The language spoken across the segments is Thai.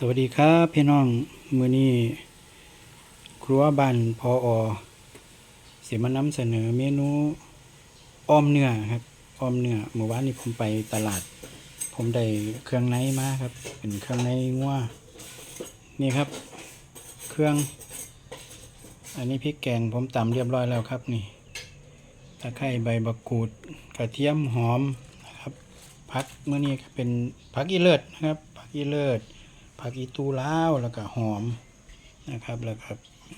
สวัสดีครับพี่น้องมื้อนี้ครัวบ้านพออเสิมานำเสนอเมนูอ้อมเนื้อครับอ้อมเนื้อเมื่อวานนี้ผมไปตลาด ผมได้เครื่องในมาครับ เป็นเครื่องในงัวนี่ครับ เครื่อง อันนี้พริกแกงผมตำเรียบร้อยแล้วครับนี่ตะไคร้ใบบักกูดกระเทียมหอมนะครับผักเมื่อนี้เป็นผักอีเลิศนะครับผักอีเลิศ ผักอีตูลาวแล้วก็หอมนะครับแล้วก็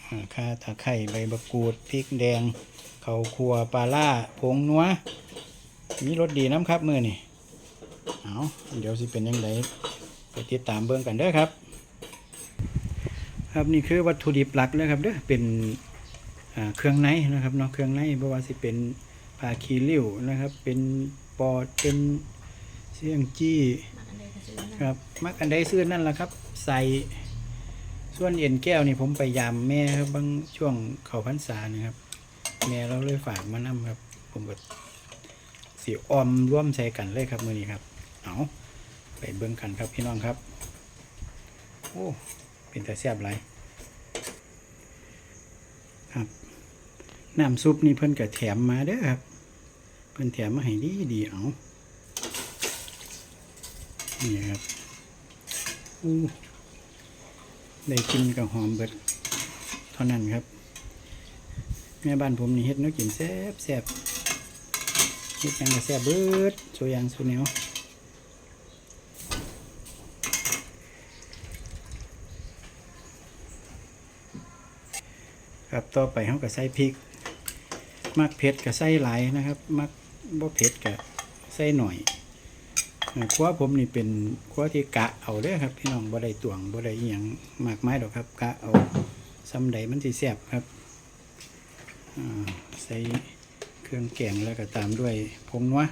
อ่าข่าตะไคร้ใบมะกรูดพริกแดงเขาวคั่วปลาล่าผงนัวมีรสดีน้ำครับมือนี่เอาเดี๋ยวสิเป็นยังไงไปติดตามเบื้องกันเด้อครับ ครับนี่คือวัตถุดิบหลักเลยครับเด้อเป็นเครื่องในนะครับเนาะเครื่องในเพราะว่าสิเป็นผาคีริ้วนะครับ เป็นปอดเป็นเสี่ยงจี้ ครับ มักอันใดซื้อนั่นแหละครับ ใส่ส่วนเอ็นแก้วนี่ผมไปยามแม่ครับบางช่วงเขาพรรษานะครับ แม่เราเลยฝากมานำครับ ผมก็สีออมร่วมใช้กันเลยครับมือนี้ครับ เอาไปเบิ่งกันครับพี่น้องครับ โอ้เป็นแต่แซ่บไรครับน้ำซุปนี่เพิ่นก็แถมมาเด้อครับ เพิ่นแถมมาให้ดีดีเอา นี่ครับได้กินกับหอมเบิดเท่านั้นครับ แม่บ้านผมนี่เฮ็ดน้อกินแซ่บแซ่บเฮ็ดยังก็แซ่บเบิดโชยางสุแนวครับต่อไปเขาก็ใส่พริก มักเผ็ดก็ใส่หลายนะครับ มักบ่เผ็ดก็ใส่หน่อย ครัวผมนี่เป็นครัวที่กะเอาเด้อครับพี่น้องบ่ได้ตวงบ่ได้อีหยังมากมายดอกครับ กะเอาซ้ำใดมันสิแซ่บครับอ่าใส่เครื่องแกงแล้วก็ตามด้วยผงนัว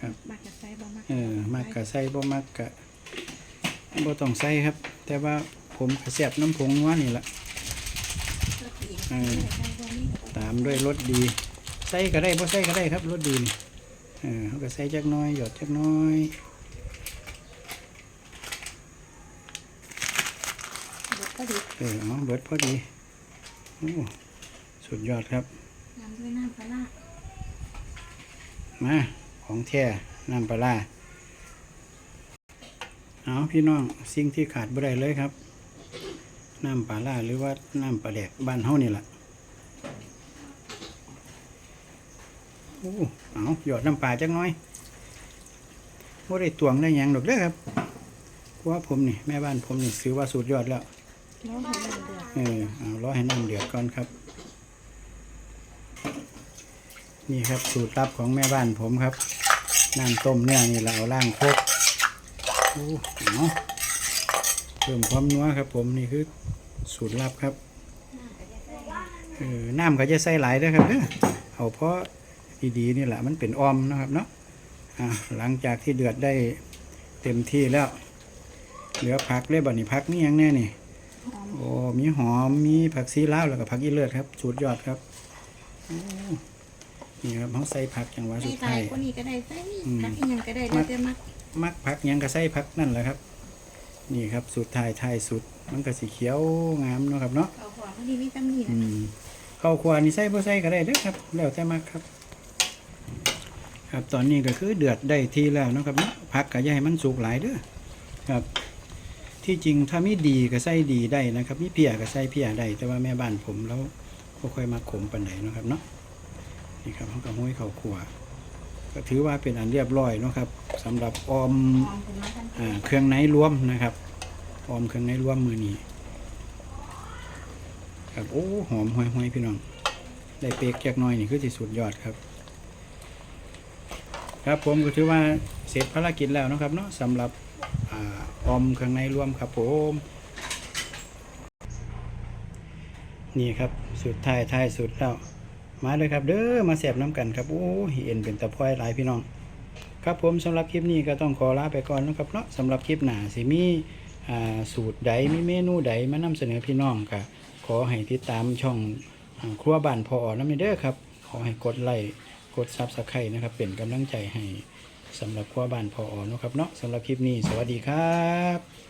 ครับมักจะใส่บ่มักเออมักกะใส่บ่มักกะบ่ต้องใส่ครับ แต่ว่าผมก็แซ่บน้ำผงนัวนี่แหละแล้วก็อีกเออใส่บ่นี่ตามด้วยรสดี ใส่ก็ได้บ่ใส่ก็ได้ครับรสดีนี่ เออเขาก็ใส่จักหน้อย หยอดจักหน้อยเด็ดก็ดีเออเอาเบิดพอดีโอ้สุดยอดครับน้ำด้วยน้ำปลาร้ามาของแท้น้ำปลาร้าเอาพี่น้องสิ่งที่ขาดบ่ได้เลยครับ น้ำปลาร้าหรือว่าน้ำปลาแดกบ้านเฮานี่แหละ อ้เอาหยอดน้ำปลาจักน้อยบ่ได้ตวงได้ยังดอกเด้อครับเพราะว่าผมนี่แม่บ้านผมนี่ถือว่าสุดยอดแล้วเออเอารอให้น้ำเดือดก่อนครับ นี่ครับสูตรลับของแม่บ้านผมครับน้ำต้มเนื้อนี่เราเอาล่างโคกโอ้เอาเพิ่มความนัวครับ ผมนี่คือสูตรลับครับเออน้ำก็จะใส่หลายด้วยครับเด้อเอาเพราะ ดีๆนี่แหละมันเป็นออมนะครับเนาะอ่าหลังจากที่เดือดได้เต็มที่แล้ว เหลือผักเลยบัดนี้ผักนี่ยังแน่นี่หอมโอ้มีหอมมีผักซีลาวแล้วก็ผักอีเลือดครับสุดยอดครับโอ้นี่ครับเขาใส่ผักอย่างว่าใส่สุดใส่ท้ายกว่านี้ก็ได้ใส่อืมผักอีหยังก็ได้แล้วแต่มักมักผักหยังก็ใส่ผักนั่นแหละครับ นี่ครับสุดท้ายท้ายสุดมันก็สีเขียวงามเนาะครับเนาะเอาหัวพอดีวิตามินอืมข้าวควานี่ใส่บ่ใส่ก็ได้เด้อครับ แล้วแต่มักครับ ครับตอนนี้ก็คือเดือดได้ทีแล้วนะครับเนาะผักก็อย่าให้มันสุกหลายเด้อครับ ที่จริงถ้ามีดีก็ใส่ดีได้นะครับมีเพียก็ใส่เพียได้แต่ว่าแม่บ้านผมแล้วก็ค่อยมาขมปานไหนนะครับเนาะนี่ครับเขาก็ห้อยข้าวคั่วก็ถือว่าเป็นอันเรียบร้อยนะครับสำหรับออมเครื่องในรวมนะครับ ออมเครื่องในรวมมือนี้ครับโอ้หอมห่วยๆพี่น้องได้เป๊กแยกหน้อยนี่คือที่สุดยอดครับ ครับผมก็ถือว่าเสร็จภารกิจแล้วนะครับเนาะสำหรับออมเครื่องในรวมครับผมนี่ครับสุดท้ายท้ายสุดแล้วมาเลยครับเด้อมาแสบน้ำกันครับโอ้เอ็นเป็นตะพอยหลายพี่น้อง ครับผมสำหรับคลิปนี้ก็ต้องขอลาไปก่อนนะครับเนาะสำหรับคลิปหน้าสิมี่สูตรใดมีเมนูใดมานำเสนอพี่น้องก็ขอให้ติดตามช่องครัวบ้านพอน้ำเด้อครับ ขอให้กดไลค์ กดซับสไครต์นะครับ เป็นกำลังใจให้สำหรับครัวบ้านพออนะครับเนาะสำหรับคลิปนี้ สวัสดีครับ